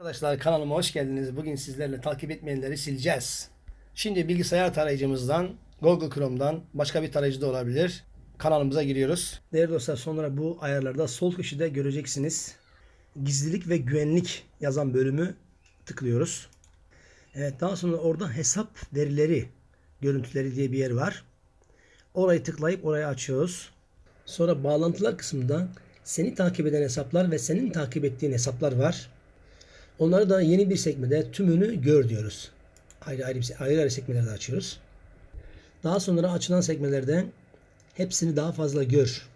Arkadaşlar kanalıma hoş geldiniz. Bugün sizlerle takip etmeyenleri sileceğiz. Şimdi bilgisayar tarayıcımızdan, Google Chrome'dan başka bir tarayıcı da olabilir. Kanalımıza giriyoruz. Değerli dostlar sonra bu ayarlarda sol köşede göreceksiniz. Gizlilik ve güvenlik yazan bölümü tıklıyoruz. Evet daha sonra orada hesap verileri, görüntüleri diye bir yer var. Orayı tıklayıp orayı açıyoruz. Sonra bağlantılar kısmında seni takip eden hesaplar ve senin takip ettiğin hesaplar var. Onları da yeni bir sekmede tümünü gör diyoruz. Ayrı ayrı, ayrı, ayrı sekmelerde açıyoruz. Daha sonra açılan sekmelerde hepsini daha fazla gör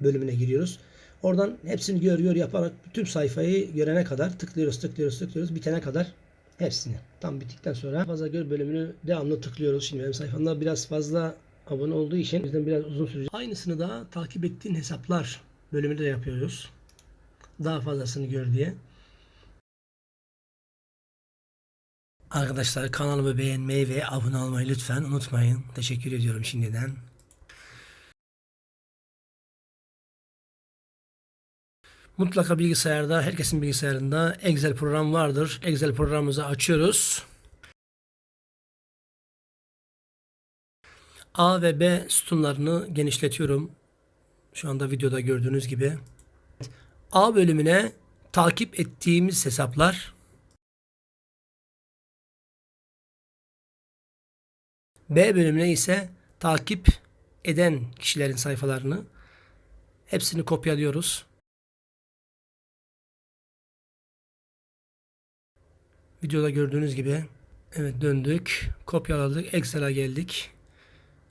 bölümüne giriyoruz. Oradan hepsini gör gör yaparak bütün sayfayı görene kadar tıklıyoruz tıklıyoruz tıklıyoruz bitene kadar hepsini. Tam bittikten sonra fazla gör bölümünü devamlı tıklıyoruz. Şimdi benim sayfamda biraz fazla abone olduğu için o yüzden biraz uzun sürecek. Aynısını da takip ettiğin hesaplar bölümünde de yapıyoruz. Daha fazlasını gör diye. Arkadaşlar kanalımı beğenmeyi ve abone olmayı lütfen unutmayın. Teşekkür ediyorum şimdiden. Mutlaka bilgisayarda, herkesin bilgisayarında Excel program vardır. Excel programımızı açıyoruz. A ve B sütunlarını genişletiyorum. Şu anda videoda gördüğünüz gibi. A bölümüne takip ettiğimiz hesaplar B bölümüne ise takip eden kişilerin sayfalarını hepsini kopyalıyoruz. Videoda gördüğünüz gibi evet döndük, kopyaladık, Excel'a geldik.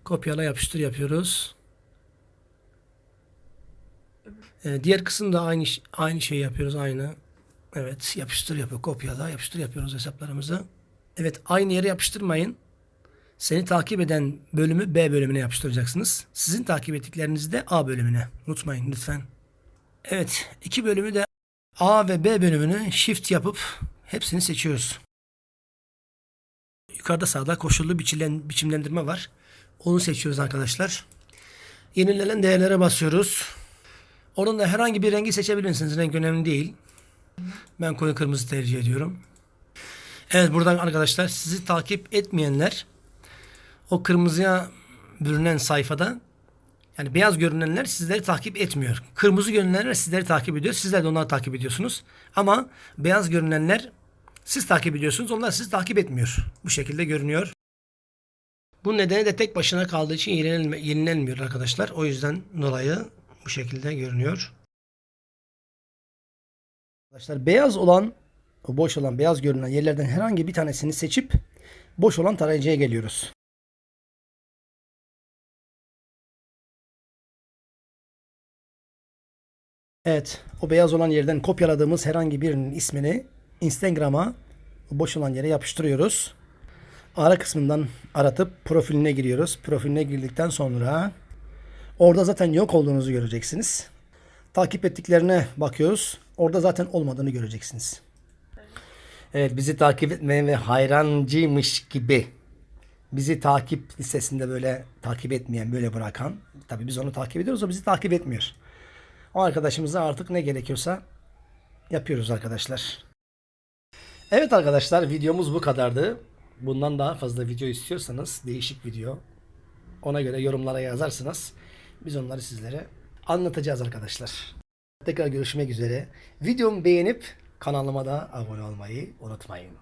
Kopyala yapıştır yapıyoruz. Ee, diğer kısımda aynı aynı şeyi yapıyoruz aynı. Evet yapıştır yapıyor kopyala yapıştır yapıyoruz hesaplarımızı. Evet aynı yere yapıştırmayın. Seni takip eden bölümü B bölümüne yapıştıracaksınız. Sizin takip ettiklerinizi de A bölümüne. Unutmayın lütfen. Evet iki bölümü de A ve B bölümünü shift yapıp hepsini seçiyoruz. Yukarıda sağda koşullu biçilen, biçimlendirme var. Onu seçiyoruz arkadaşlar. Yenilenen değerlere basıyoruz. Onun da herhangi bir rengi seçebilirsiniz. Renk önemli değil. Ben koyu kırmızı tercih ediyorum. Evet buradan arkadaşlar sizi takip etmeyenler o kırmızıya bürünen sayfada yani beyaz görünenler sizleri takip etmiyor. Kırmızı görünenler sizleri takip ediyor. Sizler de onları takip ediyorsunuz. Ama beyaz görünenler siz takip ediyorsunuz. Onlar sizi takip etmiyor. Bu şekilde görünüyor. Bu nedeni de tek başına kaldığı için yenilenmiyor arkadaşlar. O yüzden dolayı bu şekilde görünüyor. Arkadaşlar beyaz olan, boş olan beyaz görünen yerlerden herhangi bir tanesini seçip boş olan tarayıcıya geliyoruz. Evet, o beyaz olan yerden kopyaladığımız herhangi birinin ismini Instagram'a boş olan yere yapıştırıyoruz. Ara kısmından aratıp profiline giriyoruz. Profiline girdikten sonra orada zaten yok olduğunuzu göreceksiniz. Takip ettiklerine bakıyoruz. Orada zaten olmadığını göreceksiniz. Evet bizi takip etmeyen ve hayrancıymış gibi bizi takip listesinde böyle takip etmeyen böyle bırakan tabii biz onu takip ediyoruz o bizi takip etmiyor. O arkadaşımıza artık ne gerekiyorsa yapıyoruz arkadaşlar. Evet arkadaşlar videomuz bu kadardı. Bundan daha fazla video istiyorsanız değişik video ona göre yorumlara yazarsınız. Biz onları sizlere anlatacağız arkadaşlar. Tekrar görüşmek üzere. Videomu beğenip kanalıma da abone olmayı unutmayın.